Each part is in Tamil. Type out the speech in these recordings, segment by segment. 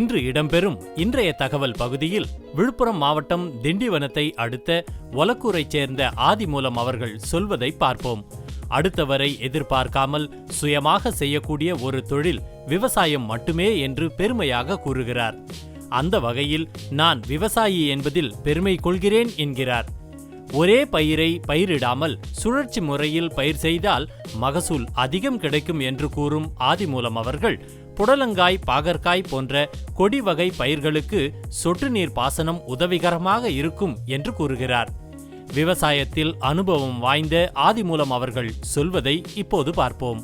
இன்று இடம்பெறும் இன்றைய தகவல் பகுதியில் விழுப்புரம் மாவட்டம் திண்டிவனத்தை அடுத்த ஒலக்கூரைச் சேர்ந்த ஆதிமூலம் அவர்கள் சொல்வதை பார்ப்போம். அடுத்தவரை எதிர்பார்க்காமல் சுயமாக செய்யக்கூடிய ஒரு தொழில் விவசாயம் மட்டுமே என்று பெருமையாக கூறுகிறார். அந்த வகையில் நான் விவசாயி என்பதில் பெருமை கொள்கிறேன் என்கிறார். ஒரே பயிரை பயிரிடாமல் சுழற்சி முறையில் பயிர் செய்தால் மகசூல் அதிகம் கிடைக்கும் என்று கூறும் ஆதிமூலம் அவர்கள் புடலங்காய் பாகற்காய் போன்ற கொடி வகை பயிர்களுக்கு சொட்டு நீர் பாசனம் உதவிகரமாக இருக்கும் என்று கூறுகிறார். விவசாயத்தில் அனுபவம் வாய்ந்த ஆதிமூலம் அவர்கள் சொல்வதை இப்போது பார்ப்போம்.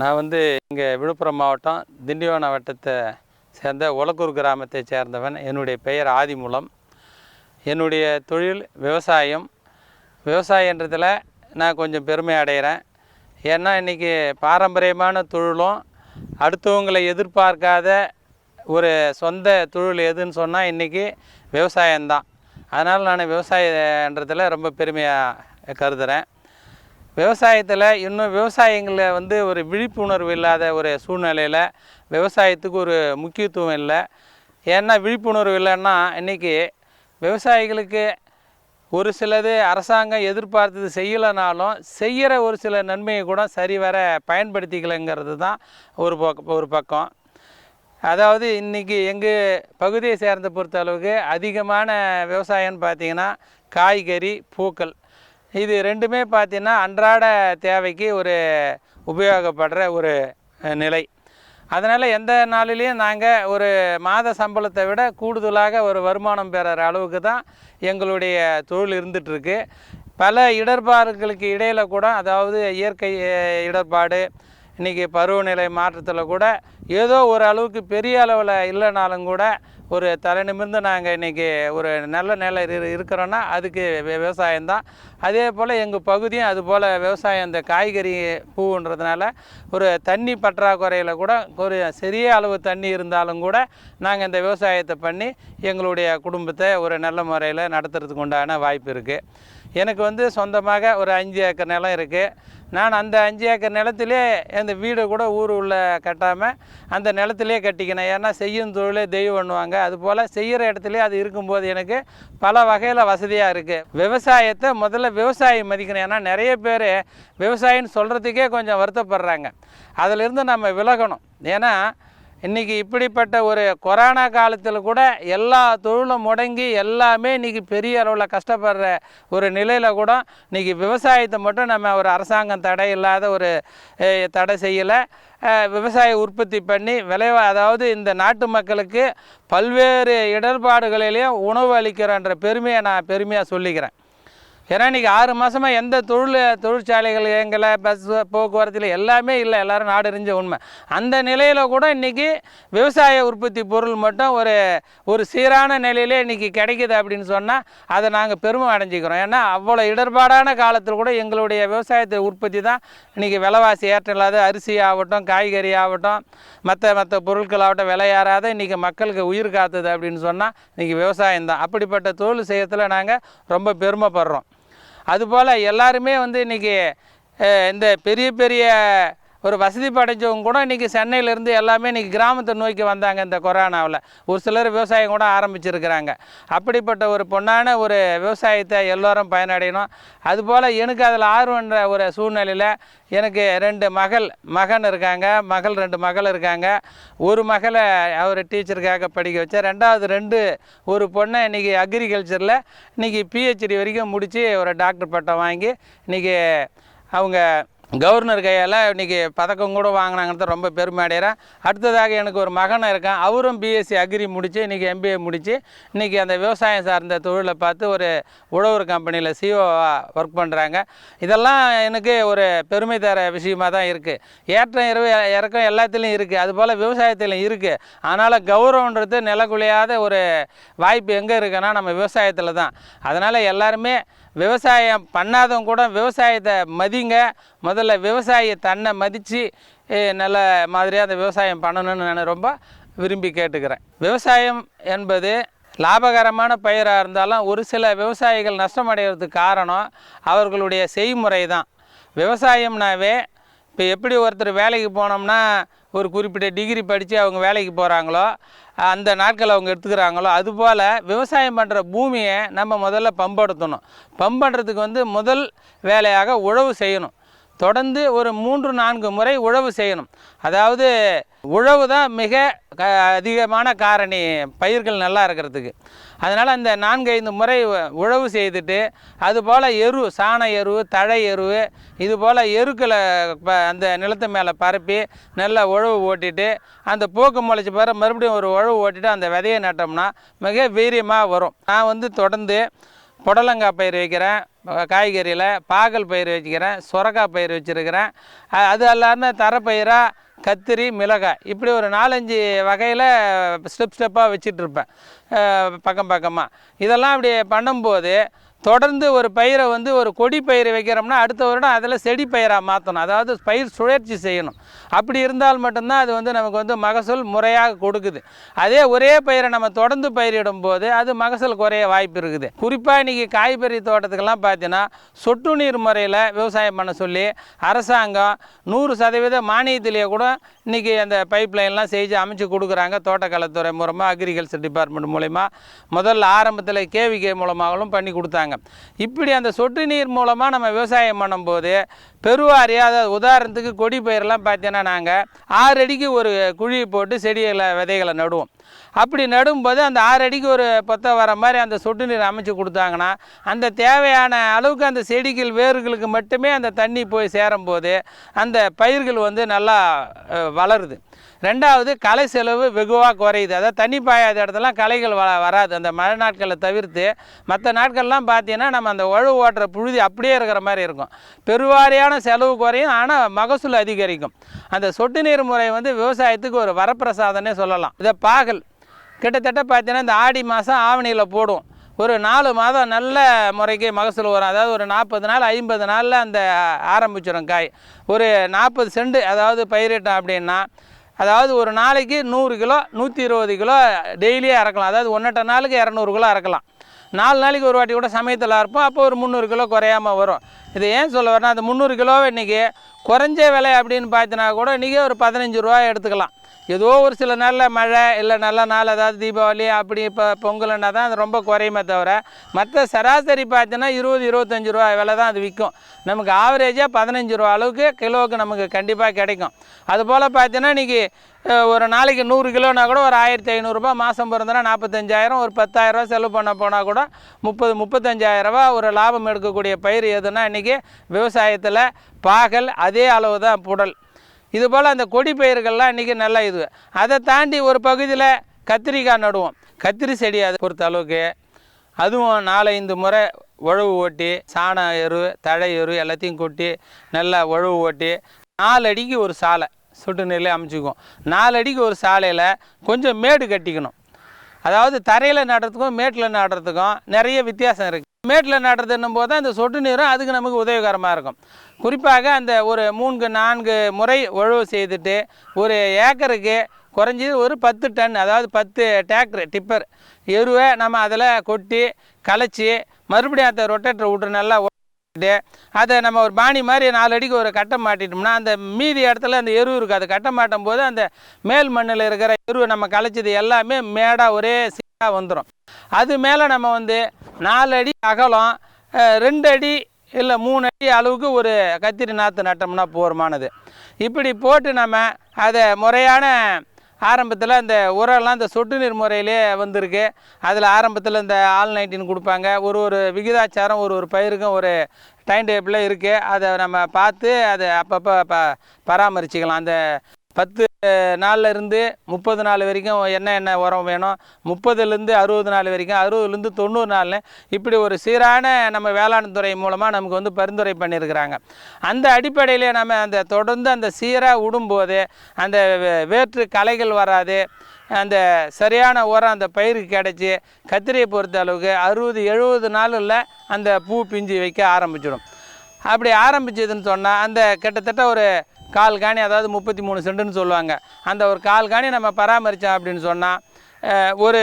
நான் வந்து இங்கே விழுப்புரம் மாவட்டம் திண்டிவன வட்டத்தை சேர்ந்த ஒலக்கூர் கிராமத்தை சேர்ந்தவன். என்னுடைய பெயர் ஆதிமூலம். என்னுடைய தொழில் விவசாயம். விவசாயன்றதில் நான் கொஞ்சம் பெருமை அடைகிறேன். ஏன்னா இன்றைக்கி பாரம்பரியமான தொழிலும் அடுத்தவங்களை எதிர்பார்க்காத ஒரு சொந்த தொழில் எதுன்னு சொன்னால் இன்றைக்கி விவசாயம்தான். அதனால் நான் விவசாயன்றதில் ரொம்ப பெருமையாக கருதுகிறேன் விவசாயத்தில் இன்னும் விவசாயிகளில் வந்து ஒரு விழிப்புணர்வு இல்லாத ஒரு சூழ்நிலையில் விவசாயத்துக்கு ஒரு முக்கியத்துவம் இல்லை. ஏன்னா விழிப்புணர்வு இல்லைன்னா இன்றைக்கி விவசாயிகளுக்கு ஒரு சிலது அரசாங்கம் எதிர்பார்த்தது செய்யலைனாலும் செய்கிற ஒரு சில நன்மையை கூட சரிவர பயன்படுத்திக்கலைங்கிறது தான் ஒரு பக்கம் ஒரு பக்கம். அதாவது இன்றைக்கி எங்கள் பகுதியை சேர்ந்த பொறுத்த அளவுக்கு அதிகமான விவசாயம்னு பார்த்தீங்கன்னா காய்கறி பூக்கள். இது ரெண்டுமே பார்த்திங்கன்னா அன்றாட தேவைக்கு ஒரு உபயோகப்படுற ஒரு நிலை. அதனால் எந்த நாளிலையும் நாங்கள் ஒரு மாத சம்பளத்தை விட கூடுதலாக ஒரு வருமானம் பெறுற அளவுக்கு தான் எங்களுடைய தொழில் இருந்துகிட்ருக்கு பல இடர்பாடுகளுக்கு இடையில் கூட அதாவது இயற்கை இடர்பாடு இன்றைக்கி பருவநிலை மாற்றத்தில் கூட ஏதோ ஒரு அளவுக்கு பெரிய அளவில் இல்லைனாலும் கூட ஒரு தலை நிமிர்ந்து நாங்கள் இன்றைக்கி ஒரு நல்ல நிலை இரு- இருக்கிறோன்னா அதுக்கு விவசாயம் தான். அதே போல் எங்கள் பகுதியும் அது போல் விவசாயம் இந்த காய்கறி பூன்றதுனால ஒரு தண்ணி பற்றாக்குறையில் கூட ஒரு சிறிய அளவு தண்ணி இருந்தாலும் கூட நாங்கள் இந்த விவசாயத்தை பண்ணி எங்களுடைய குடும்பத்தை ஒரு நல்ல முறையில் நடத்துறதுக்கு உண்டான வாய்ப்பு இருக்குது எனக்கு வந்து சொந்தமாக ஒரு அஞ்சு ஏக்கர் நிலம் இருக்குது நான் அந்த அஞ்சு ஏக்கர் நிலத்திலே அந்த வீடு கூட ஊர் உள்ள கட்டாமல் அந்த நிலத்திலே கட்டிக்கினேன். ஏன்னா செய்யும் தொழிலே தெய்வம் பண்ணுவாங்க. அதுபோல் செய்கிற இடத்துலயே அது இருக்கும்போது எனக்கு பல வகையில் வசதியாக இருக்குது விவசாயத்தை முதல்ல விவசாயி மதிக்கணும். ஏன்னா நிறைய பேர் விவசாயின்னு சொல்கிறதுக்கே கொஞ்சம் வருத்தப்படுறாங்க. அதிலிருந்து நம்ம விலகணும். ஏன்னா இன்றைக்கி இப்படிப்பட்ட ஒரு கொரோனா காலத்தில் கூட எல்லா தொழிலும் முடங்கி எல்லாமே இன்றைக்கி பெரிய அளவில் கஷ்டப்படுற ஒரு நிலையில் கூட இன்றைக்கி விவசாயத்தை மட்டும் நம்ம ஒரு அரசாங்கம் தடை இல்லாத ஒரு தடை செய்யலை. விவசாய உற்பத்தி பண்ணி விளைவா அதாவது இந்த நாட்டு மக்களுக்கு பல்வேறு இடர்பாடுகளிலையும் உணவு அளிக்கிறன்ற பெருமையை நான் பெருமையாக சொல்லிக்கிறேன். ஏன்னா இன்றைக்கி ஆறு மாதமாக எந்த தொழில் தொழிற்சாலைகள் எங்களை பஸ் போக்குவரத்தில் எல்லாமே இல்லை. எல்லாரும் நாடறிஞ்ச உண்மை. அந்த நிலையில் கூட இன்றைக்கி விவசாய உற்பத்தி பொருள் மட்டும் ஒரு ஒரு சீரான நிலையிலே இன்றைக்கி கிடைக்கிது அப்படின்னு சொன்னால் அதை நாங்கள் பெருமை அடைஞ்சிக்கிறோம். ஏன்னா அவ்வளோ இடர்பாடான காலத்தில் கூட எங்களுடைய விவசாயத்தை உற்பத்தி தான் இன்றைக்கி விலைவாசி ஏற்றம் இல்லாத அரிசி ஆகட்டும் காய்கறி ஆகட்டும் மற்ற மற்ற பொருட்கள் ஆகட்டும் விலையாறாத இன்றைக்கி மக்களுக்கு உயிர் காத்துது அப்படின்னு சொன்னால் இன்றைக்கி விவசாயம் தான். அப்படிப்பட்ட தொழில் செய்யறதுல நாங்கள் ரொம்ப பெருமைப்படுறோம். அதுபோல் எல்லாருமே வந்து இன்றைக்கி இந்த பெரிய பெரிய ஒரு வசதி படைச்சவங்க கூட இன்றைக்கி சென்னையிலேருந்து எல்லாமே இன்றைக்கி கிராமத்தை நோக்கி வந்தாங்க இந்த கொரோனாவில். ஒரு சிலர் விவசாயம் கூட ஆரம்பிச்சிருக்கிறாங்க. அப்படிப்பட்ட ஒரு பொண்ணான ஒரு விவசாயத்தை எல்லோரும் பயனடையணும். அதுபோல் எனக்கு அதில் ஆர்வன்ற ஒரு சூழ்நிலையில் எனக்கு ரெண்டு மகள் மகன் இருக்காங்க. மகள் ரெண்டு மகள் இருக்காங்க. ஒரு மகளை அவர் டீச்சருக்காக படிக்க வச்சேன் ரெண்டாவது ரெண்டு ஒரு பொண்ணை இன்றைக்கி அக்ரிகல்ச்சரில் இன்றைக்கி பிஹெச்டி வரைக்கும் முடித்து ஒரு டாக்டர் பட்டம் வாங்கி இன்றைக்கி அவங்க கவர்னர் கையால் இன்றைக்கி பதக்கம் கூட வாங்கினாங்கிறது ரொம்ப பெருமை அடைகிறேன் அடுத்ததாக எனக்கு ஒரு மகன் இருக்கான். அவரும் பிஎஸ்சி அக்ரி முடித்து இன்றைக்கி எம்பிஏ முடித்து இன்றைக்கி அந்த விவசாயம் சார்ந்த தொழிலை பார்த்து ஒரு உழவர் கம்பெனியில் சிஓ ஒர்க் பண்ணுறாங்க இதெல்லாம் எனக்கு ஒரு பெருமை தர விஷயமாக தான் இருக்குது ஏற்றம் இரவு இறக்கம் எல்லாத்துலேயும் இருக்குது அதுபோல் விவசாயத்திலையும் இருக்குது அதனால் கௌரவன்றது நிலக்குலையாத ஒரு வாய்ப்பு எங்கே இருக்குன்னா நம்ம விவசாயத்தில் தான். அதனால் எல்லாருமே விவசாயம் பண்ணாதவங்க கூட விவசாயத்தை மதிங்க. முதல்ல விவசாயி தன்னை மதித்து நல்ல மாதிரியாக அந்த விவசாயம் பண்ணணும்னு நான் ரொம்ப விரும்பி கேட்டுக்கிறேன். விவசாயம் என்பது லாபகரமான பயிராக இருந்தாலும் ஒரு சில விவசாயிகள் நஷ்டமடைகிறதுக்கு காரணம் அவர்களுடைய செய்முறை தான் விவசாயம்னாவே இப்போ எப்படி ஒருத்தர் வேலைக்கு போனோம்னா ஒரு குறிப்பிட்ட டிகிரி படித்து அவங்க வேலைக்கு போகிறாங்களோ அந்த நாட்கள் அவங்க எடுத்துக்கிறாங்களோ அதுபோல் விவசாயம் பண்ணுற பூமியை நம்ம முதல்ல பம்படுத்தணும் பம்படுறதுக்கு வந்து முதல் வேலையாக உழவு செய்யணும். தொடர்ந்து ஒரு மூன்று நான்கு முறை உழவு செய்யணும். அதாவது உழவு தான் மிக க அதிகமான காரணி பயிர்கள் நல்லா இருக்கிறதுக்கு. அதனால் அந்த நான்கு ஐந்து முறை உழவு செய்துட்டு அதுபோல் எரு சாண எரு தழை எரு இது போல் எருக்களை ப அந்த நிலத்து மேலே பரப்பி நல்லா உழவு ஓட்டிட்டு அந்த போக்கு முளைச்சி பிற மறுபடியும் ஒரு உழவு ஓட்டிட்டு அந்த விதையை நட்டோம்னா மிக வீரியமாக வரும். நான் வந்து தொடர்ந்து புடலங்காய் பயிர் வைக்கிறேன் காய்கறியில் பாகல் பயிர் வச்சுக்கிறேன் சுரக்காய் பயிர் வச்சுருக்கிறேன். அது அல்லாமல் தரப்பயிராக கத்திரி மிளகாய். இப்படி ஒரு நாலஞ்சு வகையில் ஸ்டெப் ஸ்டெப்பாக வச்சிட்ருப்பேன் பக்கம் பக்கமாக இதெல்லாம் அப்படி பண்ணும்போது தொடர்ந்து ஒரு பயிரை வந்து ஒரு கொடி பயிர் வைக்கிறோம்னா அடுத்த வருடம் அதில் செடி பயிராக மாற்றணும். அதாவது பயிர் சுழற்சி செய்யணும். அப்படி இருந்தால் மட்டும்தான் அது வந்து நமக்கு வந்து மகசூல் முறையாக கொடுக்குது. அதே ஒரே பயிரை நம்ம தொடர்ந்து பயிரிடும் போது அது மகசூல் குறைய வாய்ப்பு இருக்குது. குறிப்பாக இன்றைக்கி காய்கறி தோட்டத்துக்கெல்லாம் பார்த்தீங்கன்னா சொட்டு நீர் முறையில் விவசாயம் பண்ண சொல்லி அரசாங்கம் நூறு சதவீத மானியத்திலேயே கூட இன்றைக்கி அந்த பைப் லைன்லாம் செஞ்சு அமைச்சு கொடுக்குறாங்க. தோட்டக்கலைத்துறை மூலமாக அக்ரிகல்ச்சர் டிபார்ட்மெண்ட் மூலயமா முதல்ல ஆரம்பத்தில் கேவிகே மூலமாகவும் பண்ணி கொடுத்தாங்க. இப்படி அந்த சொட்டு நீர் மூலமாக நம்ம விவசாயம் பண்ணும்போது பெருவாரியாக அதாவது உதாரணத்துக்கு கொடி பயிரெல்லாம் பார்த்தீங்கன்னா நாங்கள் ஆறு அடிக்கு ஒரு குழி போட்டு செடிகளை விதைகளை நடுவோம். அப்படி நடும்போது அந்த ஆறு அடிக்கு ஒரு பொத்த வர மாதிரி அந்த சொட்டு நீர் அமைச்சு கொடுத்தாங்கன்னா அந்த தேவையான அளவுக்கு அந்த செடிகள் வேர்களுக்கு மட்டுமே அந்த தண்ணி போய் சேரும்போது அந்த பயிர்கள் வந்து நல்லா வளருது. ரெண்டாவது களை செலவு வெகுவாக குறையுது. அதாவது தண்ணி பாயாத இடத்துலாம் களைகள் வ வராது. அந்த மழை நாட்களை தவிர்த்து மற்ற நாட்கள்லாம் பார்த்தீங்கன்னா நம்ம அந்த உழவு ஓட்டுற புழுதி அப்படியே இருக்கிற மாதிரி இருக்கும். பெருவாரியான செலவு குறையும் ஆனால் மகசூல் அதிகரிக்கும். அந்த சொட்டு நீர் முறை வந்து விவசாயத்துக்கு ஒரு வரப்பிரசாதனே சொல்லலாம். இதை பாகல் கிட்டத்தட்ட பார்த்தீங்கன்னா இந்த ஆடி மாதம் ஆவணியில் போடுவோம். ஒரு நாலு மாதம் நல்ல முறைக்கு மகசூல் வரும். அதாவது ஒரு நாற்பது நாள் ஐம்பது நாளில் அந்த ஆரம்பிச்சிடும் காய். ஒரு நாற்பது செண்டு அதாவது பயிரிட்டோம் அப்படின்னா அதாவது ஒரு நாளைக்கு நூறு கிலோ நூற்றி இருபது கிலோ டெய்லியே இறக்கலாம் அதாவது ஒன்றட்ட நாளுக்கு இரநூறு கிலோ இறக்கலாம் நாலு நாளைக்கு ஒரு வாட்டி கூட சமயத்தில் இருப்போம் அப்போ ஒரு முந்நூறு கிலோ குறையாம வரும். இது ஏன் சொல்ல வரேன்னா அந்த முந்நூறு கிலோவை இன்றைக்கி குறைஞ்ச விலை அப்படின்னு பார்த்தினா கூட இன்றைக்கி ஒரு பதினஞ்சு ரூபா எடுத்துக்கலாம். ஏதோ ஒரு சில நாளில் மழை இல்லை நல்ல நாள் அதாவது தீபாவளி அப்படி இப்போ பொங்கல்னா தான் அது ரொம்ப குறையுமே தவிர மற்ற சராசரி பார்த்தீங்கன்னா இருபது இருபத்தஞ்சி ரூபா விலை தான் அது விற்கும் நமக்கு ஆவரேஜாக பதினஞ்சு ரூபா அளவுக்கு கிலோவுக்கு நமக்கு கண்டிப்பாக கிடைக்கும். அதுபோல் பார்த்தீங்கன்னா இன்றைக்கி ஒரு நாளைக்கு நூறு கிலோனா கூட ஒரு ஆயிரத்தி ஐநூறுரூபா மாதம் பிறந்தனா நாற்பத்தஞ்சாயிரம் ஒரு பத்தாயிரரூபா செலவு பண்ண போனால் கூட முப்பது முப்பத்தஞ்சாயிரரூபா ஒரு லாபம் எடுக்கக்கூடிய பயிர் எதுனா இன்றைக்கி விவசாயத்தில் பாகல் அதே அளவு தான் புடல். இது போல் அந்த கொடி பயிர்கள்லாம் இன்றைக்கி நல்லா இது. அதை தாண்டி ஒரு பகுதியில் கத்திரிக்காய் நடுவோம். கத்திரி செடி அதை பொறுத்த அளவுக்கு. அதுவும் நாலஞ்சு முறை உழவு ஓட்டி சாண எரு தழை எரு எல்லாத்தையும் கொட்டி நல்லா உழவு ஓட்டி நாலு அடிக்கு ஒரு சாலை சுட்டு நீர்லேயே அமைச்சிக்குவோம். நாலு அடிக்கு ஒரு சாலையில் கொஞ்சம் மேடு கட்டிக்கணும். அதாவது தரையில் நடுறதுக்கும் மேட்டில் நடுறதுக்கும் நிறைய வித்தியாசம் இருக்குது மேட்டில் நடுறதுன்னும் போது தான் இந்த சொட்டு நீரும் அதுக்கு நமக்கு உதவிகரமாக இருக்கும். குறிப்பாக அந்த ஒரு மூன்று நான்கு முறை உழவு செய்துட்டு ஒரு ஏக்கருக்கு குறைஞ்சது ஒரு பத்து டன் அதாவது பத்து டிராக்டர் டிப்பர் எருவை நம்ம அதில் கொட்டி களைச்சி மறுபடியும் அந்த ரொட்டேட்டர் விட்டு நல்லா ஓட்டிட்டு அதை நம்ம ஒரு பாணி மாதிரி நாலு அடிக்கு ஒரு கட்டம் மாட்டிட்டோம்னா அந்த மீதி இடத்துல அந்த எரு இருக்குது. அது கட்டம் மாட்டும் போது அந்த மேல் மண்ணில் இருக்கிற எருவை நம்ம களைச்சது எல்லாமே மேடாக ஒரே சீராக வந்துடும் அது மேலே நம்ம வந்து நாலு அடி அகலம் ரெண்டு அடி இல்லை மூணு அடி அளவுக்கு ஒரு கத்திரி நாற்று நட்டோம்னா போர்மானது. இப்படி போட்டு நம்ம அதை முறையான ஆரம்பத்தில் அந்த உரம்லாம் இந்த சொட்டு நீர் முறையிலே வந்திருக்கு. அதில் ஆரம்பத்தில் இந்த ஆல் நைன்டீன் கொடுப்பாங்க. ஒரு ஒரு விகிதாச்சாரம் ஒரு ஒரு பயிருக்கும் ஒரு டைம் டேபிளில் இருக்குது அதை நம்ம பார்த்து அதை அப்பப்போ ப பராமரிச்சுக்கலாம். அந்த பத்து நாள்ல இருந்து முப்பது நாள் வரைக்கும் என்ன என்ன உரம் வேணும்? முப்பதுலேருந்து அறுபது நாள் வரைக்கும் அறுபதுலேருந்து தொண்ணூறு நாள் இப்படி ஒரு சீரான நம்ம வேளாண் துறை மூலமாக நமக்கு வந்து பரிந்துரை பண்ணியிருக்கிறாங்க. அந்த அடிப்படையில் நம்ம அந்த தொடர்ந்து அந்த சீராக விடும்போது அந்த வே- வேற்று களைகள் வராது அந்த சரியான உரம் அந்த பயிருக்கு கிடச்சி கத்திரியை பொறுத்த அளவுக்கு அறுபது எழுபது நாளில் அந்த பூ பிஞ்சு வைக்க ஆரம்பிச்சிடும். அப்படி ஆரம்பிச்சதுன்னு சொன்னால் அந்த கிட்டத்தட்ட ஒரு கால் காணி அதாவது முப்பத்தி மூணு சென்டுன்னு சொல்லுவாங்க. அந்த ஒரு கால் காணி நம்ம பராமரித்தோம் அப்படின்னு சொன்னால் ஒரு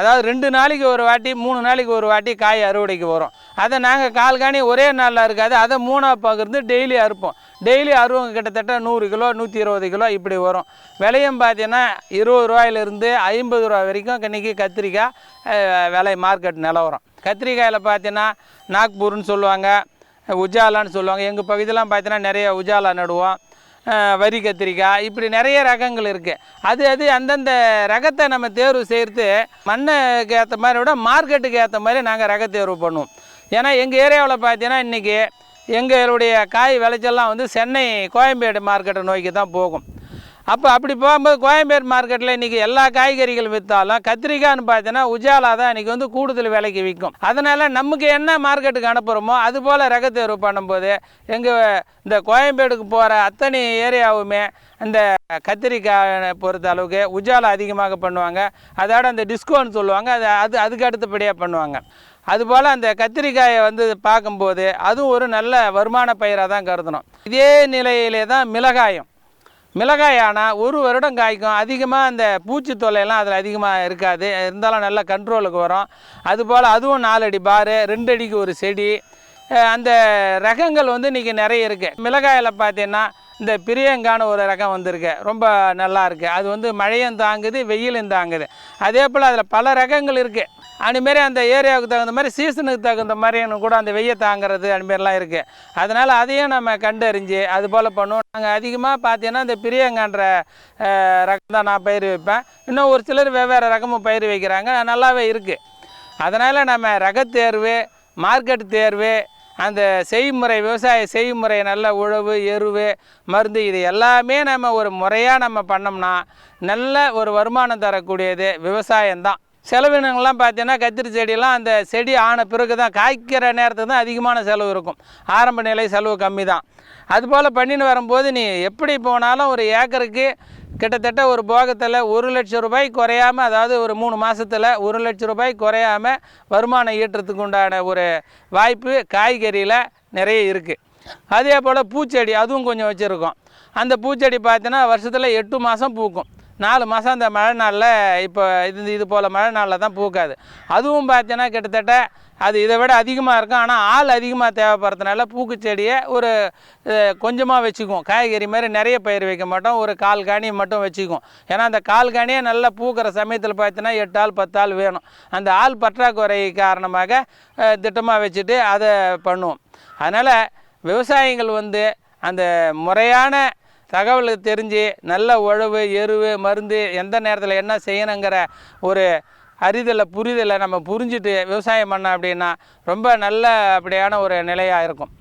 அதாவது ரெண்டு நாளைக்கு ஒரு வாட்டி மூணு நாளைக்கு ஒரு வாட்டி காய் அறுவடைக்கு வரும். அதை நாங்கள் கால் காணி ஒரே நாளில் இருக்காது அதை மூணாக பகிர்ந்து டெய்லி அறுப்போம். டெய்லி அருவங்க கிட்டத்தட்ட நூறு கிலோ நூற்றி இருபது கிலோ இப்படி வரும். விலையும் பார்த்தீங்கன்னா இருபது ரூபாயிலிருந்து ஐம்பது ரூபா வரைக்கும் இன்றைக்கி கத்திரிக்காய் விலை மார்க்கெட் நிலவரம். கத்திரிக்காயில் பார்த்தீங்கன்னா நாக்பூர்னு சொல்லுவாங்க. உஜாலான்னு சொல்லுவாங்க. எங்கள் பகுதியெலாம் பார்த்தீங்கன்னா நிறைய உஜாலா நடுவோம். வரி கத்திரிக்காய் இப்படி நிறைய ரகங்கள் இருக்குது அது அது அந்தந்த ரகத்தை நம்ம தேர்வு செய்கிறது மண்ணுக்கு ஏற்ற மாதிரி விட மார்க்கெட்டுக்கு ஏற்ற மாதிரி நாங்கள் ரக தேர்வு பண்ணுவோம். ஏன்னா எங்கள் ஏரியாவில் பார்த்தீங்கன்னா இன்றைக்கி எங்களுடைய காய் விளைச்சல்லாம் வந்து சென்னை கோயம்பேடு மார்க்கெட்டை நோக்கி தான் போகும். அப்போ அப்படி போகும்போது கோயம்பேடு மார்க்கெட்டில் இன்றைக்கி எல்லா காய்கறிகள் விற்றாலும் கத்திரிக்காய்னு பார்த்தீங்கன்னா உஜாலா தான் இன்றைக்கி வந்து கூடுதல் விலைக்கு விற்கும். அதனால் நமக்கு என்ன மார்க்கெட்டுக்கு அனுப்புகிறோமோ அது போல் ரக தேர்வு பண்ணும்போது எங்கள் இந்த கோயம்பேடுக்கு போகிற அத்தனை ஏரியாவுமே இந்த கத்திரிக்காய் பொறுத்த அளவுக்கு உஜாலா அதிகமாக பண்ணுவாங்க. அதோட அந்த டிஸ்கவுண்ட் சொல்லுவாங்க. அது அது அதுக்கு அடுத்தபடியாக பண்ணுவாங்க. அதுபோல் அந்த கத்திரிக்காயை வந்து பார்க்கும்போது அதுவும் ஒரு நல்ல வருமான பயிராக தான் கருதணும். இதே நிலையிலே தான் மிளகாயும். மிளகாய் ஆனால் ஒரு வருடம் காய்க்கும். அதிகமாக அந்த பூச்சி தொல்லையெல்லாம் அதில் அதிகமாக இருக்காது. இருந்தாலும் நல்லா கண்ட்ரோலுக்கு வரும். அதுபோல் அதுவும் நாலடி பாரு ரெண்டு அடிக்கு ஒரு செடி. அந்த ரகங்கள் வந்து இன்றைக்கி நிறைய இருக்குது மிளகாயில் பார்த்தீங்கன்னா இந்த பிரியங்கான ஒரு ரகம் வந்திருக்கு. ரொம்ப நல்லா இருக்குது அது வந்து மழையும் தாங்குது வெயிலும் தாங்குது. அதே போல் அதில் பல ரகங்கள் இருக்குது அதுமாரி அந்த ஏரியாவுக்கு தகுந்த மாதிரி சீசனுக்கு தகுந்த மாதிரி கூட அந்த வெய்ய தாங்கிறது அதுமாரிலாம் இருக்குது அதனால் அதையும் நம்ம கண்டறிஞ்சு அது போல் பண்ணுவோம். நாங்கள் அதிகமாக பார்த்தீங்கன்னா இந்த பிரியங்கான்ற ரகம் தான் நான் பயிர் வைப்பேன். இன்னும் ஒரு சிலர் வெவ்வேறு ரகமும் பயிர் வைக்கிறாங்க. நல்லாவே இருக்குது அதனால் நம்ம ரகத்தேர்வு மார்க்கெட் தேர்வு அந்த செய்முறை விவசாய செய்முறை நல்ல உழவு எருவு மருந்து இது எல்லாமே நம்ம ஒரு முறையாக நம்ம பண்ணோம்னா நல்ல ஒரு வருமானம் தரக்கூடியது விவசாயம்தான். செலவினங்கள்லாம் பார்த்தீங்கன்னா கத்திரி செடியெல்லாம் அந்த செடி ஆன பிறகு தான் காய்க்கிற நேரத்துக்கு தான் அதிகமான செலவு இருக்கும். ஆரம்ப நிலை செலவு கம்மி தான் அதுபோல் பண்ணின்னு வரும்போது நீ எப்படி போனாலும் ஒரு ஏக்கருக்கு கிட்டத்தட்ட ஒரு போகத்தில் ஒரு லட்சம் ரூபாய் குறையாம அதாவது ஒரு மூணு மாதத்தில் ஒரு லட்சம் ரூபாய் குறையாம வருமானம் ஈட்டுறதுக்கு உண்டான ஒரு வாய்ப்பு காய்கறியில் நிறைய இருக்குது அதே போல் பூச்செடி அதுவும் கொஞ்சம் வச்சுருக்கோம். அந்த பூச்செடி பார்த்தீங்கன்னா வருஷத்தில் எட்டு மாதம் பூக்கும். நாலு மாதம் அந்த மழை நாளில் இப்போ இது இது போல் மழை நாளில் தான் பூக்காது. அதுவும் பார்த்தீங்கன்னா கிட்டத்தட்ட அது இதை விட அதிகமாக இருக்கும். ஆனால் ஆள் அதிகமாக தேவைப்படுறதுனால பூக்குச்செடியை ஒரு கொஞ்சமாக வச்சுக்குவோம். காய்கறி மாதிரி நிறைய பயிர் வைக்க மாட்டோம். ஒரு கால் காணி மட்டும் வச்சுக்குவோம். ஏன்னா அந்த கால் காணியே நல்லா பூக்கிற சமயத்தில் பார்த்தீங்கன்னா எட்டு ஆள் பத்து ஆள் வேணும். அந்த ஆள் பற்றாக்குறை காரணமாக திட்டமாக வச்சுட்டு அதை பண்ணுவோம். அதனால் விவசாயிகள் வந்து அந்த முறையான தகவல் தெரிஞ்சு நல்ல உழவு எருவு மருந்து எந்த நேரத்தில் என்ன செய்யணுங்கிற ஒரு அறிதலை புரிதலை நம்ம புரிஞ்சுட்டு விவசாயம் பண்ணோம் அப்படின்னா ரொம்ப நல்ல அப்படியான ஒரு நிலையாக இருக்கும்.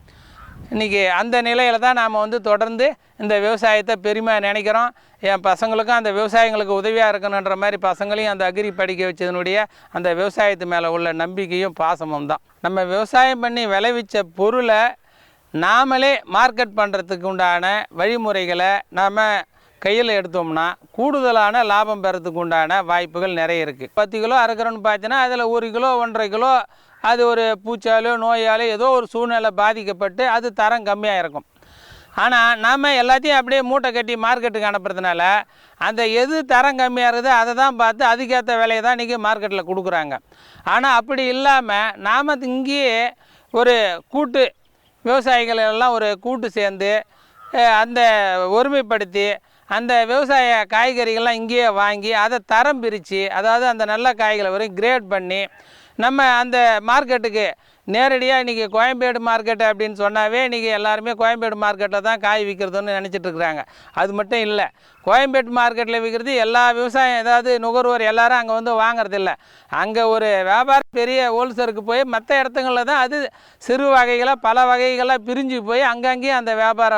இன்றைக்கி அந்த நிலையில் தான் நாம் வந்து தொடர்ந்து இந்த விவசாயத்தை பெருமையாக நினைக்கிறோம். என் பசங்களுக்கும் அந்த விவசாயிங்களுக்கு உதவியாக இருக்கணுன்ற மாதிரி பசங்களையும் அந்த அக்ரி படிக்க வச்சதனுடைய அந்த விவசாயத்து மேலே உள்ள நம்பிக்கையும் பாசமும் தான். நம்ம விவசாயம் பண்ணி விளைவிச்ச பொருளை நாமளே மார்க்கெட் பண்ணுறதுக்கு உண்டான வழிமுறைகளை நாம் கையில் எடுத்தோம்னா கூடுதலான லாபம் பெறத்துக்கு உண்டான வாய்ப்புகள் நிறைய இருக்குது பத்து கிலோ அறுக்கிறோன்னு பார்த்தீங்கன்னா அதில் ஒரு கிலோ ஒன்றரை கிலோ அது ஒரு பூச்சாலோ நோயாலோ ஏதோ ஒரு சூழ்நிலை பாதிக்கப்பட்டு அது தரம் கம்மியாக இருக்கும். ஆனால் நாம் எல்லாத்தையும் அப்படியே மூட்டை கட்டி மார்க்கெட்டுக்கு அனுப்புறதுனால அந்த எது தரம் கம்மியாக இருக்குதோ அதை தான் பார்த்து அதுக்கேற்ற விலையை தான் இன்றைக்கி மார்க்கெட்டில் கொடுக்குறாங்க. ஆனால் அப்படி இல்லாமல் நாம் இங்கேயே ஒரு கூட்டு விவசாயிகள் எல்லாம் ஒரு கூட்டு சேர்ந்து அந்த ஒருமைப்படுத்தி அந்த விவசாய காய்கறிகள்லாம் இங்கேயே வாங்கி அதை தரம் பிரித்து அதாவது அந்த நல்ல காய்களை வரையும் கிரேட் பண்ணி நம்ம அந்த மார்க்கெட்டுக்கு நேரடியாக இன்றைக்கி கோயம்பேடு மார்க்கெட்டு அப்படின்னு சொன்னாவே இன்றைக்கி எல்லாருமே கோயம்பேடு மார்க்கெட்டில் தான் காய் விற்கிறதுன்னு நினச்சிட்டு இருக்கிறாங்க. அது மட்டும் இல்லை கோயம்பேடு மார்க்கெட்டில் விற்கிறது எல்லா விவசாயம் ஏதாவது நுகர்வோர் எல்லாரும் அங்கே வந்து வாங்குறதில்ல. அங்கே ஒரு வியாபாரம் பெரிய ஹோல்சேலுக்கு போய் மற்ற இடத்துங்களில் தான் அது சிறு வகைகளாக பல வகைகளாக பிரிஞ்சு போய் அங்கங்கேயும் அந்த வியாபார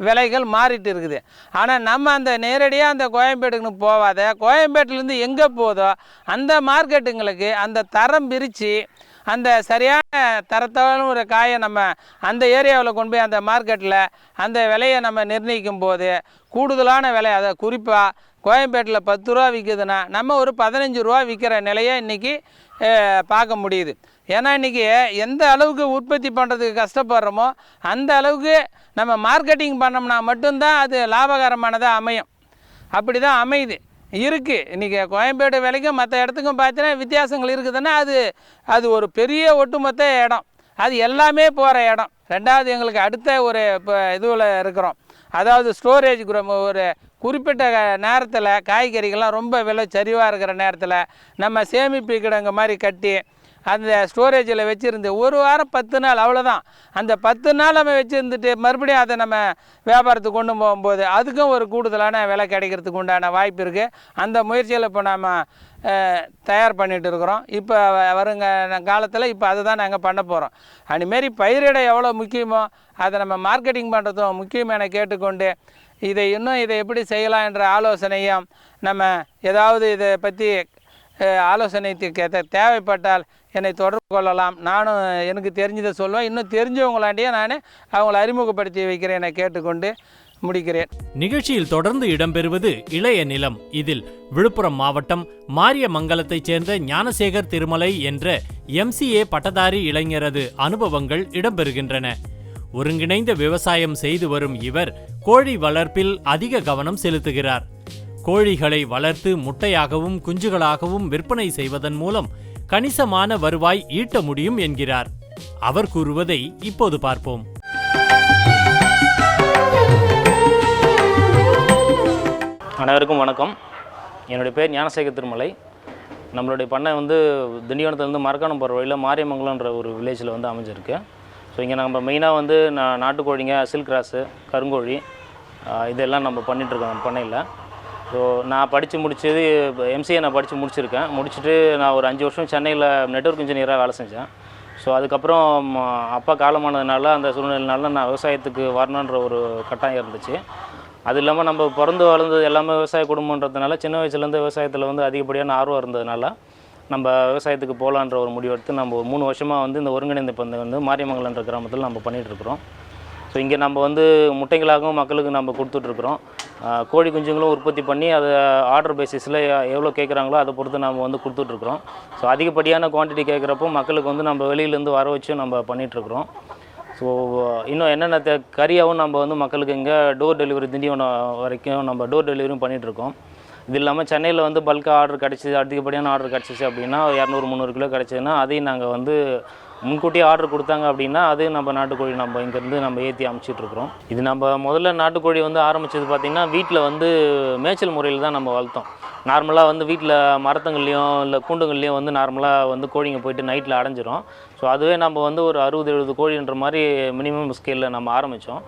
விலைகள் மாறிட்டு இருக்குது. ஆனால் நம்ம அந்த நேரடியாக அந்த கோயம்பேட்டுக்கு போகாத கோயம்பேட்டிலேருந்து எங்கே போதோ அந்த மார்க்கெட்டுங்களுக்கு அந்த தரம் பிரித்து அந்த சரியான தரத்தான ஒரு காயை நம்ம அந்த ஏரியாவில் கொண்டு போய் அந்த மார்க்கெட்டில் அந்த விலையை நம்ம நிர்ணயிக்கும் போது கூடுதலான விலை அதை குறிப்பாக கோயம்பேட்டில் பத்து ரூபா விற்குதுன்னா நம்ம ஒரு பதினஞ்சு ரூபா விற்கிற நிலையை இன்றைக்கி பார்க்க முடியுது. ஏன்னா இன்றைக்கி எந்த அளவுக்கு உற்பத்தி பண்ணுறதுக்கு கஷ்டப்படுறோமோ அந்த அளவுக்கு நம்ம மார்க்கெட்டிங் பண்ணோம்னா மட்டும்தான் அது லாபகரமானதாக அமையும். அப்படி தான் அமையுது. இருக்குது இன்றைக்கி கோயம்பேடு விலைக்கும் மற்ற இடத்துக்கும் பார்த்தீங்கன்னா வித்தியாசங்கள் இருக்குதுன்னா அது அது ஒரு பெரிய ஒட்டுமொத்த இடம். அது எல்லாமே போகிற இடம். ரெண்டாவது எங்களுக்கு அடுத்த ஒரு இப்போ இதுவில் இருக்கிறோம். அதாவது ஸ்டோரேஜ் ஒரு குறிப்பிட்ட நேரத்தில் காய்கறிகள்லாம் ரொம்ப விலை சரிவாக இருக்கிற நேரத்தில் நம்ம சேமிப்பு கிடங்கு மாதிரி கட்டி அந்த ஸ்டோரேஜில் வச்சுருந்து ஒரு வாரம் பத்து நாள் அவ்வளோதான் அந்த பத்து நாள் நம்ம வச்சுருந்துட்டு மறுபடியும் அதை நம்ம வியாபாரத்துக்கு கொண்டு போகும்போது அதுக்கும் ஒரு கூடுதலான விலை கிடைக்கிறதுக்கு உண்டான வாய்ப்பு இருக்குது அந்த முயற்சியில் இப்போ நம்ம தயார் பண்ணிட்டு இருக்கிறோம். இப்போ வ- வருங்க காலத்தில் இப்போ அதை தான் நாங்கள் பண்ண போகிறோம் அதுமாரி பயிரிட எவ்வளோ முக்கியமோ அதை நம்ம மார்க்கெட்டிங் பண்ணுறதும் முக்கியம் என கேட்டுக்கொண்டு இதை இன்னும் இதை எப்படி செய்யலாம் என்ற ஆலோசனையும் நம்ம ஏதாவது இதை பற்றி அஹ், ஆலோசனை தேவைப்பட்டால் என்னை தொடர்பு கொள்ளலாம். நானும் எனக்கு தெரிஞ்சதை சொல்லுவேன் இன்னும் தெரிஞ்சவங்களாண்டியே நான் அவங்களை அறிமுகப்படுத்தி வைக்கிறேன் என கேட்டுக்கொண்டு முடிக்கிறேன். நிகழ்ச்சியில் தொடர்ந்து இடம்பெறுவது இளைய நிலம். இதில் விழுப்புரம் மாவட்டம் மாரியமங்கலத்தைச் சேர்ந்த ஞானசேகர் திருமலை என்ற எம்சிஏ பட்டதாரி இளைஞரது அனுபவங்கள் இடம்பெறுகின்றன. ஒருங்கிணைந்த விவசாயம் செய்து வரும் இவர் கோழி வளர்ப்பில் அதிக கவனம் செலுத்துகிறார். கோழிகளை வளர்த்து முட்டையாகவும் குஞ்சுகளாகவும் விற்பனை செய்வதன் மூலம் கணிசமான வருவாய் ஈட்ட முடியும் என்கிறார். அவர் கூறுவதை இப்போது பார்ப்போம். அனைவருக்கும் வணக்கம். என்னுடைய பேர் ஞானசேகர் திருமலை. நம்மளுடைய பண்ணை வந்து திண்டிவனத்துலேருந்து மரக்காணம் போகிற வழியில் மாரியமங்கலம்ன்ற ஒரு வில்லேஜில் வந்து அமைஞ்சிருக்கு. ஸோ இங்கே நம்ம மெயினாக வந்து நான் நாட்டுக்கோழிங்க அசில் கிராஸு கருங்கோழி இதெல்லாம் நம்ம பண்ணிகிட்ருக்கோம் பண்ணையில். ஸோ நான் படித்து முடித்தது எம்சிஏ நான் படித்து முடிச்சிருக்கேன். முடிச்சுட்டு நான் ஒரு அஞ்சு வருஷம் சென்னையில் நெட்வொர்க் இன்ஜினியராக வேலை செஞ்சேன். ஸோ அதுக்கப்புறம் அப்பா காலமானதுனால அந்த சூழ்நிலைனால நான் விவசாயத்துக்கு வரணுன்ற ஒரு கட்டாயம் இருந்துச்சு. அது இல்லாமல் நம்ம பிறந்து வளர்ந்தது எல்லாமே விவசாய குடும்பன்றதுனால சின்ன வயசுலேருந்து விவசாயத்தில் வந்து அதிகப்படியான ஆர்வம் இருந்ததுனால நம்ம விவசாயத்துக்கு போகலான்ற ஒரு முடிவு எடுத்து நம்ம ஒரு மூணு வருஷமாக வந்து இந்த ஒருங்கிணைந்த பந்தை வந்து மாரியமங்கலன்ற கிராமத்தில் நம்ம பண்ணிகிட்டு இருக்கிறோம். ஸோ இங்கே நம்ம வந்து முட்டைகளாகவும் மக்களுக்கு நம்ம கொடுத்துட்ருக்குறோம். கோழி குஞ்சுங்களும் உற்பத்தி பண்ணி அதை ஆர்டர் பேசிஸில் எவ்வளோ கேட்குறாங்களோ அதை பொறுத்து நம்ம வந்து கொடுத்துட்ருக்குறோம். ஸோ அதிகப்படியான குவான்டிட்டி கேட்குறப்போ மக்களுக்கு வந்து நம்ம வெளியிலேருந்து வர வச்சு நம்ம பண்ணிகிட்ருக்குறோம் ஸோ இன்னும் என்னென்ன தே கறியாகவும் நம்ம வந்து மக்களுக்கு இங்கே டோர் டெலிவரி திண்டிவனம் வரைக்கும் நம்ம டோர் டெலிவரியும் பண்ணிகிட்ருக்கோம் இது இல்லாமல் சென்னையில் வந்து பல்காக ஆர்டர் கிடச்சிது அதிகப்படியான ஆர்டர் கிடச்சிச்சு அப்படின்னா இரநூறு முந்நூறு கிலோ கிடச்சதுன்னா அதையும் நாங்கள் வந்து முன்கூட்டியே ஆர்டர் கொடுத்தாங்க அப்படின்னா அது நம்ம நாட்டுக்கோழி நம்ம இங்கேருந்து நம்ம ஏற்றி அமைச்சிட்ருக்குறோம் இது நம்ம முதல்ல நாட்டுக்கோழி வந்து ஆரம்பிச்சது பார்த்திங்கன்னா வீட்டில் வந்து மேய்ச்சல் முறையில் தான் நம்ம வளர்த்தோம். நார்மலாக வந்து வீட்டில் மரத்துங்கள்லேயும் இல்லை கூண்டுங்கள்லேயும் வந்து நார்மலாக வந்து கோழிங்க போயிட்டு நைட்டில் அடைஞ்சிரும். ஸோ அதுவே நம்ம வந்து ஒரு அறுபது எழுபது கோழின்ற மாதிரி மினிமம் ஸ்கேலில் நம்ம ஆரம்பித்தோம்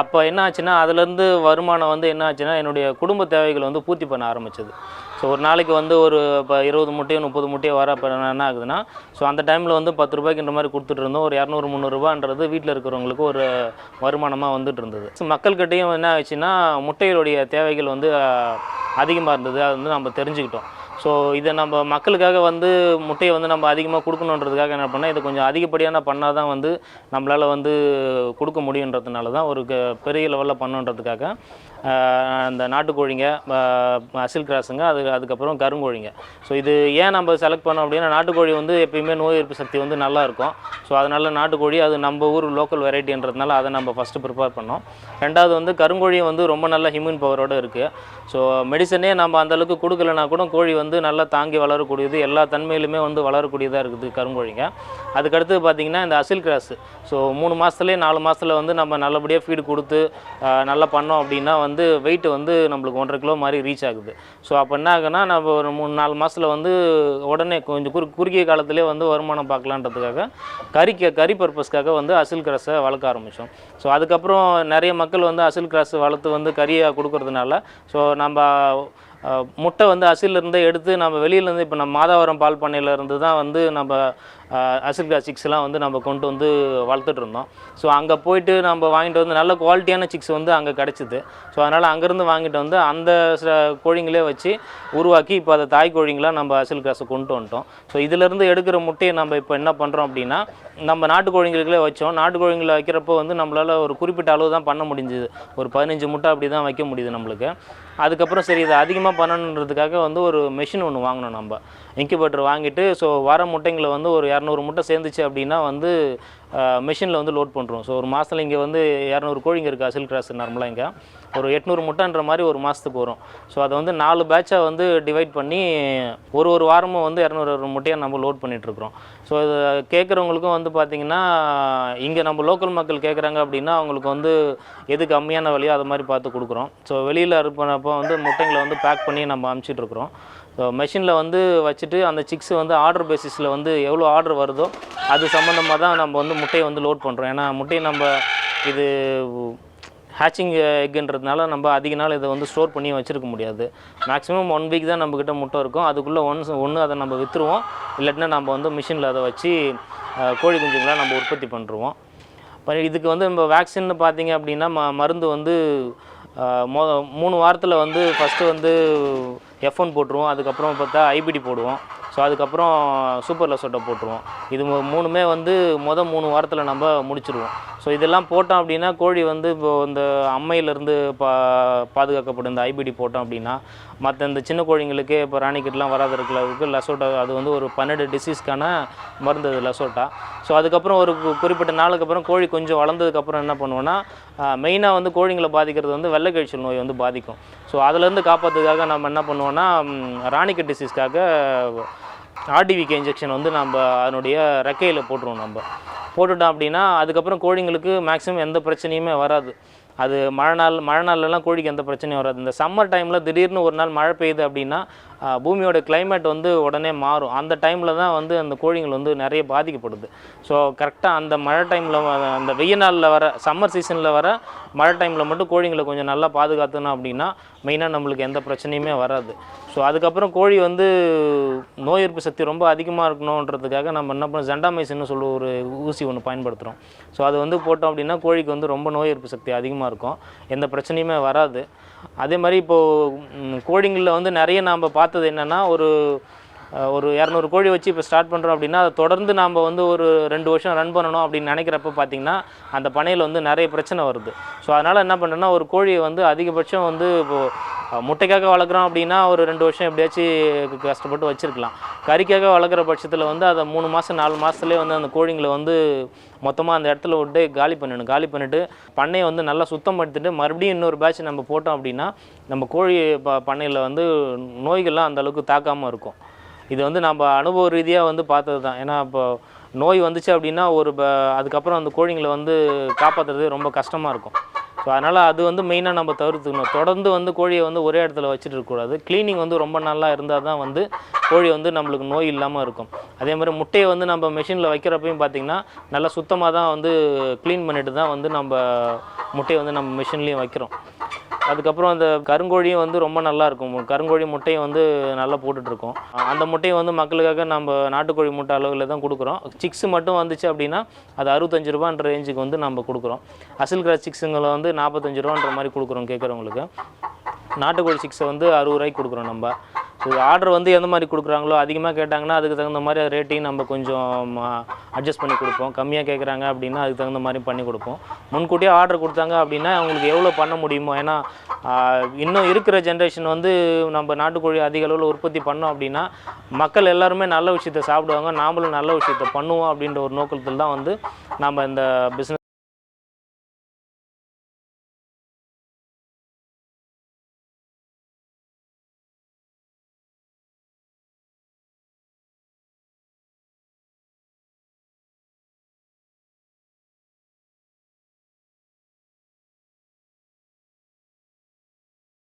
அப்போ என்ன ஆச்சுன்னா அதுலேருந்து வருமானம் வந்து என்ன ஆச்சுன்னா என்னுடைய குடும்ப தேவைகளை வந்து பூர்த்தி பண்ண ஆரம்பிச்சது. ஸோ ஒரு நாளைக்கு வந்து ஒரு இப்போ இருபது முட்டையோ முப்பது முட்டையோ வர இப்போ என்ன ஆகுதுன்னா ஸோ அந்த டைமில் வந்து பத்து ரூபாய்க்குன்ற மாதிரி கொடுத்துட்டு இருந்தோம். ஒரு இரநூறு முந்நூறுரூபான்றது வீட்டில் இருக்கிறவங்களுக்கு ஒரு வருமானமாக வந்துட்டு இருந்தது. ஸோ மக்கள்கிட்டையும் என்ன ஆச்சுன்னா முட்டைகளுடைய தேவைகள் வந்து அதிகமாக இருந்தது. அது வந்து நம்ம தெரிஞ்சுக்கிட்டோம். ஸோ இதை நம்ம மக்களுக்காக வந்து முட்டையை வந்து நம்ம அதிகமாக கொடுக்கணுன்றதுக்காக என்ன பண்ணால் இதை கொஞ்சம் அதிகப்படியான பண்ணால் தான் வந்து நம்மளால் வந்து கொடுக்க முடியுன்றதுனால தான் ஒரு க- பெரிய லெவலில் பண்ணுன்றதுக்காக அந்த நாட்டுக்கோழிங்க அசில் கிராஸுங்க அது அதுக்கப்புறம் கருங்கோழிங்க. ஸோ இது ஏன் நம்ம செலக்ட் பண்ணோம் அப்படின்னா நாட்டுக்கோழி வந்து எப்பயுமே நோய் எதிர்ப்பு சக்தி வந்து நல்லா இருக்கும். ஸோ அதனால் நாட்டுக்கோழி அது நம்ம ஊர் லோக்கல் வெரைட்டின்றதுனால அதை நம்ம ஃபஸ்ட்டு ப்ரிப்பேர் பண்ணோம். ரெண்டாவது வந்து கருங்கோழி வந்து ரொம்ப நல்ல ஹியூமன் பவரோடு இருக்குது ஸோ மெடிசனே நம்ம அந்தளவுக்கு கொடுக்கலனா கூட கோழி வந்து நல்லா தாங்கி வளரக்கூடியது எல்லா தன்மையிலுமே வந்து வளரக்கூடியதாக இருக்குது கருங்கோழிங்க. அதுக்கடுத்து பார்த்திங்கன்னா இந்த அசில் கிராஸு. ஸோ மூணு மாதத்துலேயே நாலு மாதத்தில் வந்து நம்ம நல்லபடியாக ஃபீடு கொடுத்து நல்லா பண்ணோம் அப்படின்னா வந்து வந்து வெயிட் வந்து நம்மளுக்கு ஒன்றரை கிலோ மாதிரி ரீச் ஆகுது. ஸோ அப்போ என்ன ஆகுன்னா நம்ம ஒரு மூணு நாலு மாதத்தில் வந்து உடனே கொஞ்சம் குறு குறுகிய காலத்திலே வந்து வருமானம் பார்க்கலான்றதுக்காக கறிக்க கறி பர்பஸ்க்காக வந்து அசில் கிராஸை வளர்க்க ஆரம்பித்தோம் ஸோ அதுக்கப்புறம் நிறைய மக்கள் வந்து அசில் கிராஸ் வளர்த்து வந்து கறியாக கொடுக்கறதுனால ஸோ நம்ம முட்டை வந்து அசிலிருந்து எடுத்து நம்ம வெளியிலேருந்து இப்போ நம்ம மாதாவரம் பால் பண்ணையிலேருந்து தான் வந்து நம்ம அசில் சிக்ஸ்லாம் வந்து நம்ம கொண்டு வந்து வளர்த்துட்டு இருந்தோம். ஸோ அங்கே போயிட்டு நம்ம வாங்கிட்டு வந்து நல்ல குவாலிட்டியான சிக்ஸ் வந்து அங்கே கிடச்சிது. ஸோ அதனால் அங்கேருந்து வாங்கிட்டு வந்து அந்த கோழிங்களே வச்சு உருவாக்கி இப்போ அதை தாய் கோழிங்களாக நம்ம அசில் கிராஸை கொண்டு வந்துட்டோம். ஸோ இதிலேருந்து எடுக்கிற முட்டையை நம்ம இப்போ என்ன பண்ணுறோம் அப்படின்னா நம்ம நாட்டு கோழிங்களுக்கே வச்சோம். நாட்டு கோழிங்களை வைக்கிறப்போ வந்து நம்மளால் ஒரு குறிப்பிட்ட அளவு தான் பண்ண முடிஞ்சுது. ஒரு பதினஞ்சு முட்டை அப்படி தான் வைக்க முடியுது நம்மளுக்கு. அதுக்கப்புறம் சரி இதை அதிகமாக பண்ணணுன்றதுக்காக வந்து ஒரு மெஷின் ஒன்று வாங்கினோம் நம்ம. இன்குபேட்டர் வாங்கிட்டு ஸோ வர முட்டைங்களை வந்து ஒரு இரநூறு முட்டை சேர்ந்துச்சு அப்படின்னா வந்து மிஷினில் வந்து லோட் பண்ணுறோம் ஸோ ஒரு மாதத்தில் இங்கே வந்து இரநூறு கோழிங்க இருக்குது அசில் கிராஸ் நார்மலாக இங்கே? ஒரு எட்நூறு முட்டைன்ற மாதிரி ஒரு மாதத்துக்கு வரும். ஸோ அதை வந்து நாலு பேட்சாக வந்து டிவைட் பண்ணி ஒரு ஒரு வாரமும் வந்து இரநூறு முட்டையை நம்ம லோட் பண்ணிகிட்ருக்குறோம் ஸோ இது கேட்குறவங்களுக்கும் வந்து பார்த்திங்கன்னா இங்கே நம்ம லோக்கல் மக்கள் கேட்குறாங்க அப்படின்னா அவங்களுக்கு வந்து எது கம்மியான விலையோ அது மாதிரி பார்த்து கொடுக்குறோம். ஸோ வெளியில் இருப்பனப்போ வந்து முட்டைங்களை வந்து பேக் பண்ணி நம்ம அமுச்சிட்ருக்குறோம் ஸோ மெஷினில் வந்து வச்சுட்டு அந்த சிக்ஸ் வந்து ஆர்டர் பேசிஸில் வந்து எவ்வளோ ஆர்டர் வருதோ அது சம்மந்தமாக தான் நம்ம வந்து முட்டையை வந்து லோட் பண்ணுறோம் ஏன்னா முட்டையை நம்ம இது ஹேச்சிங் எக்குன்றதுனால நம்ம அதிக நாள் இதை வந்து ஸ்டோர் பண்ணி வச்சுருக்க முடியாது. மேக்ஸிமம் ஒன் வீக் தான் நம்மக்கிட்ட முட்டை இருக்கும். அதுக்குள்ளே ஒன்ஸ் ஒன்று அதை நம்ம விற்றுருவோம் இல்லாட்டினா நம்ம வந்து மிஷினில் அதை வச்சு கோழி குஞ்சுங்களாக நம்ம உற்பத்தி பண்ணுருவோம் இப்போ இதுக்கு வந்து நம்ம வேக்சின்னு பார்த்தீங்க அப்படின்னா ம மருந்து வந்து மோ மூணு வாரத்தில் வந்து ஃபஸ்ட்டு வந்து எஃப் ஒன் போட்டுருவோம். அதுக்கப்புறம் பார்த்தா ஐபிடி போடுவோம். ஸோ அதுக்கப்புறம் சூப்பர் லெசோட்டை போட்டுருவோம். இது மூணுமே வந்து மொதல் மூணு வாரத்தில் நம்ம முடிச்சிருவோம். ஸோ இதெல்லாம் போட்டோம் அப்படின்னா கோழி வந்து இப்போ இந்த அம்மையிலேருந்து பா பாதுகாக்கப்படும். இந்த ஐபிடி போட்டோம் அப்படின்னா மற்ற இந்த சின்ன கோழிங்களுக்கு இப்போ ராணிக்கிட்டலாம் வராத இருக்கிறதுக்கு லெசோட்டா அது வந்து ஒரு பன்னெண்டு டிசீஸ்க்கான மருந்து அது லெசோட்டா. ஸோ அதுக்கப்புறம் ஒரு கு- குறிப்பிட்ட நாளுக்கு அப்புறம் கோழி கொஞ்சம் வளர்ந்ததுக்கப்புறம் என்ன பண்ணுவோன்னா மெயினாக வந்து கோழிங்களை பாதிக்கிறது வந்து வெள்ளக்கழிச்சல் நோய் வந்து பாதிக்கும். ஸோ அதுலேருந்து காப்பாற்றுறதுக்காக நம்ம என்ன பண்ணுவோன்னா ம், ராணிக்கட் டிசீஸ்க்காக ஆர்டிவிக்கு இன்ஜெக்ஷன் வந்து நம்ம அதனுடைய ரெக்கையில் போட்டுருவோம் நம்ம. போட்டுட்டோம் அப்படின்னா அதுக்கப்புறம் கோழிங்களுக்கு மேக்ஸிமம் எந்த பிரச்சனையுமே வராது. அது மழை நாள் மழை நாள்லலாம் கோழிக்கு எந்த பிரச்சனையும் வராது. இந்த சம்மர் டைமில் திடீர்னு ஒரு நாள் மழை பெய்யுது அப்படின்னா பூமியோட கிளைமேட் வந்து உடனே மாறும். அந்த டைமில் தான் வந்து அந்த கோழிகள் வந்து நிறைய பாதிக்கப்படுது. ஸோ கரெக்டாக அந்த மழை டைமில் அந்த வெய்ய நாளில் வர சம்மர் சீசனில் வர மழை டைமில் மட்டும் கோழிங்களை கொஞ்சம் நல்லா பாதுகாத்தணும் அப்படின்னா மெயினாக நம்மளுக்கு எந்த பிரச்சனையுமே வராது. ஸோ அதுக்கப்புறம் கோழி வந்து நோய் எதிர்ப்பு சக்தி ரொம்ப அதிகமாக இருக்கணுன்றதுக்காக நம்ம என்ன பண்ணோம் ஜெண்டாமைசின்னு சொல்லி ஒரு ஊசி ஒன்று பயன்படுத்துகிறோம் ஸோ அது வந்து போட்டோம் அப்படின்னா கோழிக்கு வந்து ரொம்ப நோய் எதிர்ப்பு சக்தி அதிகமாக இருக்கும். எந்த பிரச்சனையுமே வராது. அதே மாதிரி இப்போது கோழிங்களில் வந்து நிறைய நாம் பார்த்தது என்னென்னா ஒரு ஒரு இரநூறு கோழி வச்சு இப்போ ஸ்டார்ட் பண்ணுறோம் அப்படின்னா அதை தொடர்ந்து நாம் வந்து ஒரு ரெண்டு வருஷம் ரன் பண்ணணும் அப்படின்னு நினைக்கிறப்ப பார்த்திங்கன்னா அந்த பண்ணையில் வந்து நிறைய பிரச்சனை வருது. ஸோ அதனால் என்ன பண்ணுறேன்னா ஒரு கோழியை வந்து அதிகபட்சம் வந்து இப்போது முட்டைக்காக வளர்க்குறோம் அப்படின்னா ஒரு ரெண்டு வருஷம் எப்படியாச்சும் கஷ்டப்பட்டு வச்சுருக்கலாம். கறிக்காக வளர்க்குற பட்சத்தில் வந்து அதை மூணு மாதம் நாலு மாதத்துலேயே வந்து அந்த கோழிங்களை வந்து மொத்தமாக அந்த இடத்துல விட்டு காலி பண்ணிடணும் காலி பண்ணிவிட்டு பண்ணையை வந்து நல்லா சுத்தம் படுத்திட்டு மறுபடியும் இன்னொரு பேட்ச் நம்ம போட்டோம் அப்படின்னா நம்ம கோழி ப பண்ணையில் வந்து நோய்கள்லாம் அந்தளவுக்கு தாக்காமல் இருக்கும். இது வந்து நம்ம அனுபவ ரீதியாக வந்து பார்த்தது தான் ஏன்னா இப்போ நோய் வந்துச்சு அப்படின்னா ஒரு ப அதுக்கப்புறம் அந்த கோழிங்களை வந்து காப்பாற்றுறது ரொம்ப கஷ்டமாக இருக்கும். ஸோ அதனால் அது வந்து மெயினாக நம்ம தவிர்த்துக்கணும். தொடர்ந்து வந்து கோழியை வந்து ஒரே இடத்துல வச்சுட்டு இருக்கக்கூடாது. க்ளீனிங் வந்து ரொம்ப நல்லா இருந்தால் தான் வந்து கோழி வந்து நம்மளுக்கு நோய் இல்லாமல் இருக்கும். அதே மாதிரி முட்டையை வந்து நம்ம மிஷினில் வைக்கிறப்பையும் பார்த்திங்கன்னா நல்லா சுத்தமாக தான் வந்து க்ளீன் பண்ணிட்டு தான் வந்து நம்ம முட்டையை வந்து நம்ம மிஷின்லேயும் வைக்கிறோம். அதுக்கப்புறம் அந்த கருங்கோழியும் வந்து ரொம்ப நல்லா இருக்கும். கருங்கோழி முட்டையை வந்து நல்லா போட்டுட்ருக்கோம் அந்த முட்டையை வந்து மக்களுக்காக நம்ம நாட்டுக்கோழி முட்டை அளவில் தான் கொடுக்குறோம். சிக்ஸ் மட்டும் வந்துச்சு அப்படின்னா அது அறுபத்தஞ்சு ரூபான்ற ரேஞ்சுக்கு வந்து நம்ம கொடுக்குறோம். அசில் கிராஸ் சிக்ஸுங்களை வந்து நாற்பத்தஞ்சு ரூபான்ற மாதிரி கொடுக்குறோம் கேட்குறவங்களுக்கு நாட்டுக்கோழி சிக்ஸை வந்து அறுபது ரூபாய்க்கு கொடுக்குறோம் நம்ம. ஆர்டர் வந்து எந்த மாதிரி கொடுக்குறாங்களோ அதிகமாக கேட்டாங்கன்னா அதுக்கு தகுந்த மாதிரி ரேட்டையும் நம்ம கொஞ்சம் அட்ஜஸ்ட் பண்ணி கொடுப்போம். கம்மியாக கேட்குறாங்க அப்படின்னா அதுக்கு தகுந்த மாதிரி பண்ணி கொடுப்போம். முன்கூட்டியே ஆர்டர் கொடுத்தாங்க அப்படின்னா அவங்களுக்கு எவ்வளோ பண்ண முடியுமோ ஏன்னா இன்னும் இருக்கிற ஜென்ரேஷன் வந்து நம்ம நாட்டுக்கோழி அதிக அளவில் உற்பத்தி பண்ணோம் அப்படின்னா மக்கள் எல்லாருமே நல்ல விஷயத்த சாப்பிடுவாங்க. நாமளும் நல்ல விஷயத்த பண்ணுவோம் அப்படின்ற ஒரு நோக்கத்தில் தான் வந்து நம்ம இந்த பிஸ்னஸ்